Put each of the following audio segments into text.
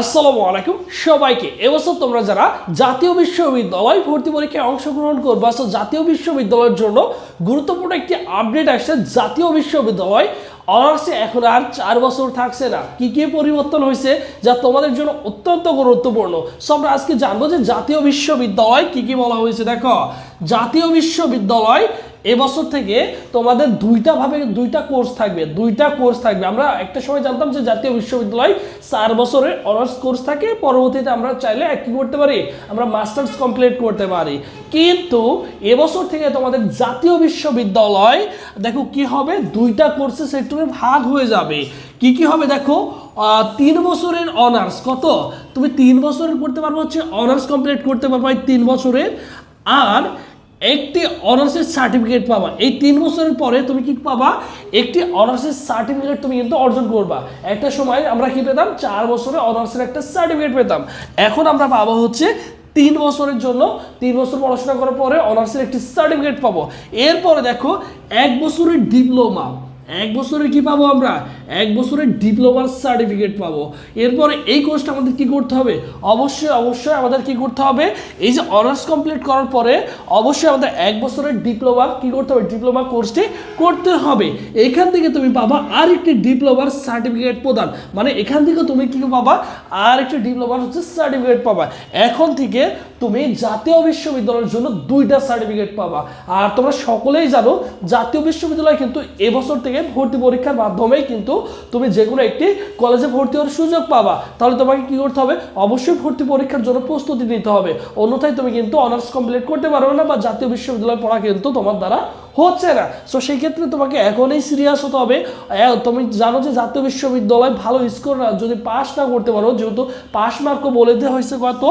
আসসালামু আলাইকুম সবাইকে। এবছর তোমরা যারা জাতীয় বিশ্ববিদ্যালয় ভর্তি পরীক্ষায় অংশগ্রহণ করবা সো জাতীয় বিশ্ববিদ্যালয়ের জন্য গুরুত্বপূর্ণ একটি আপডেট আসছে। জাতীয় বিশ্ববিদ্যালয় অনার্সে এখন আর চার বছর থাকছে না। কি কি পরিবর্তন হয়েছে যা তোমাদের জন্য অত্যন্ত গুরুত্বপূর্ণ? সো আমরা আজকে জানব যে জাতীয় বিশ্ববিদ্যালয় কি কি বলা হয়েছে। দেখো, জাতীয় বিশ্ববিদ্যালয় এবছর থেকে তোমাদের দুইটা ভাবে দুইটা কোর্স থাকবে, দুইটা কোর্স থাকবে। আমরা একটা সময় জানতাম যে জাতীয় বিশ্ববিদ্যালয় চার বছরের অনার্স কোর্স থাকে, পরবর্তীতে আমরা চাইলে কি করতে পারি? আমরা মাস্টার্স কমপ্লিট করতে পারি। কিন্তু এবছর থেকে তোমাদের জাতীয় বিশ্ববিদ্যালয়, দেখো কি হবে? দুইটা কোর্সে সেক্টরে ভাগ হয়ে যাবে। কি কি হবে দেখো? তিন বছরের অনার্স কত? তুমি তিন বছরের করতে পারব হচ্ছে অনার্স কমপ্লিট করতে পারব তিন বছরের আর একটি অনার্সের সার্টিফিকেট পাবা। এই তিন বছরের পরে তুমি কি পাবা? একটি অনার্সের সার্টিফিকেট তুমি কিন্তু অর্জন করবা। একটা সময় আমরা কি পেতাম? চার বছরে অনার্সের একটা সার্টিফিকেট পেতাম। এখন আমরা পাবো হচ্ছে তিন বছরের জন্য। তিন বছর পড়াশোনা করার পরে অনার্সের একটি সার্টিফিকেট পাবো। এরপরে দেখো, এক বছরের ডিপ্লোমা এক বছরে কি পাবো আমরা? এক বছরের ডিপ্লোমার সার্টিফিকেট পাবো। এরপরে এই কোর্সটা আমাদের কি করতে হবে? অবশ্যই অবশ্যই আমাদের কি করতে হবে? এই যে অনার্স কমপ্লিট করার পরে অবশ্যই আমাদের এক বছরের ডিপ্লোমা কি করতে হবে? ডিপ্লোমা কোর্সটি করতে হবে। এখান থেকে তুমি পাবা আর একটি ডিপ্লোমার সার্টিফিকেট প্রদান। মানে এখান থেকে তুমি কি পাবা? আর একটি ডিপ্লোমার হচ্ছে সার্টিফিকেট পাবা। এখন থেকে তুমি জাতীয় বিশ্ববিদ্যালয়ের জন্য দুইটা সার্টিফিকেট পাবা। আর তোমরা সকলেই জানো, জাতীয় বিশ্ববিদ্যালয় কিন্তু এবছর থেকে ভর্তি পরীক্ষার মাধ্যমেই কিন্তু তুমি যে কোনো একটি কলেজে ভর্তি হওয়ার সুযোগ পাবা। তাহলে তোমাকে কি করতে হবে? অবশ্যই ভর্তি পরীক্ষার জন্য প্রস্তুতি নিতে হবে। অন্যথায় তুমি কিন্তু অনার্স কমপ্লিট করতে পারবে না বা জাতীয় বিশ্ববিদ্যালয় পড়া কিন্তু তোমার দ্বারা হচ্ছে না। সো সেই ক্ষেত্রে তোমাকে এখনই সিরিয়াস হতে হবে। তুমি জানো যে জাতীয় বিশ্ববিদ্যালয় ভালো স্কোর যদি পাস না করতে পারো, যেহেতু পাস মার্কও বলে দেওয়া হয়েছে কত?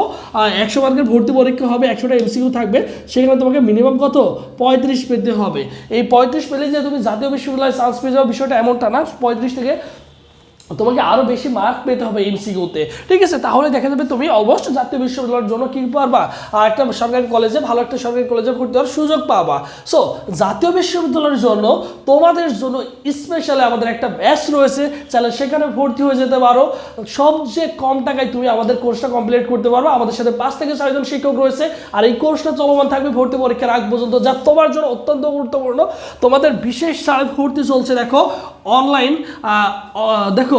একশো মার্কের ভর্তি পরীক্ষা হবে, একশোটা এমসিকিউ থাকবে, সেখানে তোমাকে মিনিমাম কত? পঁয়ত্রিশ পেতে হবে। এই পঁয়ত্রিশ পেলে যে তুমি জাতীয় বিশ্ববিদ্যালয়ে চান্স পেয়ে যাও বিষয়টা এমনটা না, পঁয়ত্রিশ থেকে তোমাকে আরও বেশি মার্ক পেতে হবে এমসিকিউতে ঠিক আছে? তাহলে দেখা যাবে তুমি অলমোস্ট জাতীয় বিশ্ববিদ্যালয়ের জন্য কি পারবা? আর একটা সরকারি কলেজে ভালো একটা সরকারি কলেজে ভর্তি হওয়ার সুযোগ পাবা। সো জাতীয় বিশ্ববিদ্যালয়ের জন্য তোমাদের জন্য স্পেশালি আমাদের একটা ব্যাচ রয়েছে। চাইলে সেখানে ভর্তি হয়ে যেতে পারো। সবচেয়ে কম টাকায় তুমি আমাদের কোর্সটা কমপ্লিট করতে পারো আমাদের সাথে পাঁচ থেকে ছয়জন শিক্ষক রয়েছে। আর এই কোর্সটা চলমান থাকবে ভর্তি পরীক্ষার আগ পর্যন্ত। যা তোমার জন্য অত্যন্ত গুরুত্বপূর্ণ। তোমাদের বিশেষ সাল ভর্তি চলছে, দেখো অনলাইন দেখো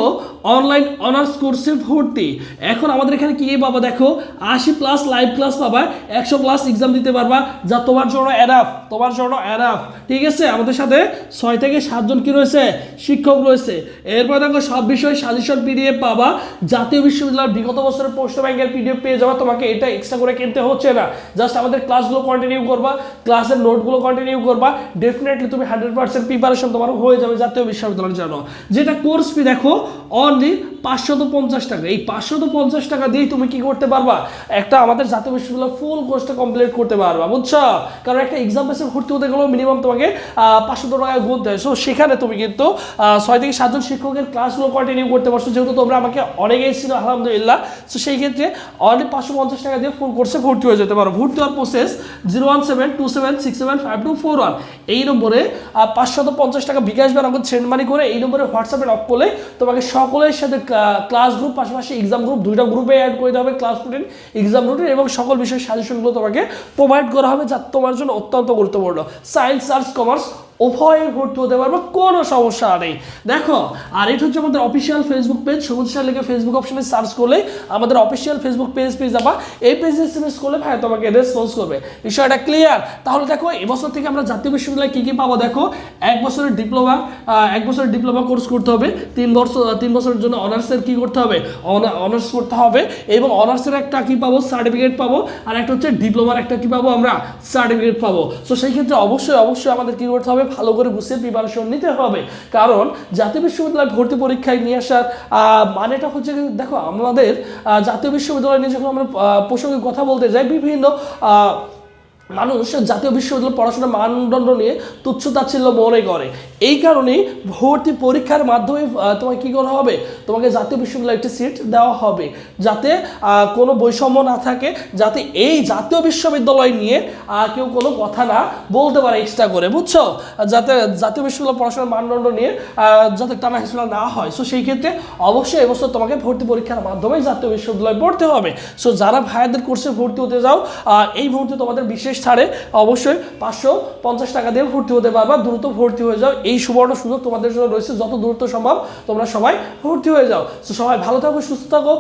অনলাইন অনার্স কোর্সে ভর্তি। এখন আমাদের এখানে কি পাবা দেখো, আশি প্লাস লাইভ ক্লাস পাবা একশো প্লাস এক্সাম দিতে পারবা, যা তোমার জন্য অ্যানাফ তোমার জন্য অ্যানাফ ঠিক আছে? আমাদের সাথে ছয় থেকে সাতজন কি রয়েছে? শিক্ষক রয়েছে। এরপর দেখো, সব বিষয়ে সাজেশন পিডিএফ পাবা। জাতীয় বিশ্ববিদ্যালয়ের বিগত বছরের পোস্ট ব্যাংকের পিডিএফ পেয়ে যাবা। তোমাকে এটা এক্সট্রা করে কিনতে হচ্ছে না। জাস্ট আমাদের ক্লাসগুলো কন্টিনিউ করবা ক্লাসের নোটগুলো কন্টিনিউ করবা। ডেফিনেটলি তুমি হান্ড্রেড পার্সেন্ট প্রিপারেশন তোমার হয়ে যাবে জাতীয় বিশ্ববিদ্যালয়ের জন্য। যেটা কোর্স ফি দেখো only পাঁচশত পঞ্চাশ টাকা। এই পাঁচশত পঞ্চাশ টাকা দিয়েই তুমি কি করতে পারবা? একটা আমাদের জাতীয় বিশ্ববিদ্যালয় ফুল কোর্সটা কমপ্লিট করতে পারবা, বুঝছ? কারণ একটা এক্সাম বেসে ভর্তি হতে গেলেও মিনিমাম তোমাকে পাঁচশো টাকা গুনতে হয় সো সেখানে তুমি কিন্তু ছয় থেকে সাতজন শিক্ষকের ক্লাসগুলো কন্টিনিউ করতে পারছ। যেহেতু তোমরা আমাকে অনেকেই ছিল আলহামদুলিল্লাহ। সো সেই ক্ষেত্রে অনলি পাঁচশো পঞ্চাশ টাকা দিয়ে ফুল কোর্সে ভর্তি হয়ে যেতে পারো। ভর্তি হওয়ার process zero one seven two seven six seven five two four one এই নম্বরে পাঁচশত পঞ্চাশ টাকা বিকাশ বা নগদ সেন্ড মানি করে এই নম্বরে হোয়াটসঅ্যাপে নক করলে তোমাকে সকলের সাথে ক্লাস গ্রুপ পাশাপাশি এক্সাম গ্রুপ দুইটা গ্রুপে অ্যাড করে দেওয়া হবে ক্লাস রুটিন এক্সাম রুটিন এবং সকল বিষয়ের সাজেশনগুলো তোমাকে প্রোভাইড করা হবে যা তোমার জন্য অত্যন্ত গুরুত্বপূর্ণ। সায়েন্স আর্টস কমার্স উভয়ে ভর্তি হতে পারবে, কোনো সমস্যা নেই। দেখো, আর এটা হচ্ছে আমাদের অফিসিয়াল ফেসবুক পেজ সবুজ সার লিখে ফেসবুক অপশনে সার্চ করলে আমাদের অফিসিয়াল ফেসবুক পেজ পেয়ে যাবা। এই পেজে এসএমএস করলে ভাই তোমাকে রেসপন্স করবে। বিষয়টা ক্লিয়ার তাহলে দেখো, এবছর থেকে আমরা জাতীয় বিশ্ববিদ্যালয়ে কী কী পাবো দেখো? এক বছরের ডিপ্লোমা এক বছরের ডিপ্লোমা কোর্স করতে হবে। তিন বছর তিন বছরের জন্য অনার্সের কী করতে হবে? অনার্স করতে হবে। এবং অনার্সের একটা কী পাবো? সার্টিফিকেট পাবো। আর একটা হচ্ছে ডিপ্লোমার একটা কী পাবো আমরা? সার্টিফিকেট পাবো। তো সেই ক্ষেত্রে অবশ্যই অবশ্যই আমাদের কী করতে হবে? ভালো করে গুছিয়ে প্রিপারেশন নিতে হবে। কারণ জাতীয় বিশ্ববিদ্যালয় ভর্তি পরীক্ষায় নিয়ে আসার মানেটা হচ্ছে দেখো আমাদের জাতীয় বিশ্ববিদ্যালয় নিয়ে যখন আমরা প্রসঙ্গে কথা বলতে যাই, বিভিন্ন মানুষ জাতীয় বিশ্ববিদ্যালয় পড়াশোনার মানদণ্ড নিয়ে তুচ্ছ তাচ্ছিল্য মনে করে। এই কারণেই ভর্তি পরীক্ষার মাধ্যমে তোমাকে কী করা হবে? তোমাকে জাতীয় বিশ্ববিদ্যালয়ে একটি সিট দেওয়া হবে। যাতে কোনো বৈষম্য না থাকে, যাতে এই জাতীয় বিশ্ববিদ্যালয় নিয়ে কেউ কোনো কথা না বলতে পারে এক্সট্রা করে, বুঝছ? যাতে জাতীয় বিশ্ববিদ্যালয় পড়াশোনার মানদণ্ড নিয়ে যাতে টানা হেসলা না হয়। সো সেই ক্ষেত্রে অবশ্যই এবছর তোমাকে ভর্তি পরীক্ষার মাধ্যমে জাতীয় বিশ্ববিদ্যালয়ে পড়তে হবে। সো যারা ভাইয়াদের কোর্সে ভর্তি হতে যাও এই মুহূর্তে তোমাদের বিশেষ ছাড়ে অবশ্যই পাঁচশো পঞ্চাশ টাকা দিয়ে ভর্তি হতে পারবা। দ্রুত ভর্তি হয়ে যাও। এই সুবর্ণ সুযোগ তোমাদের জন্য রয়েছে। যত দ্রুত সম্ভব তোমরা সবাই ভর্তি হয়ে যাও। তো সবাই ভালো থাকো, সুস্থ থাকো।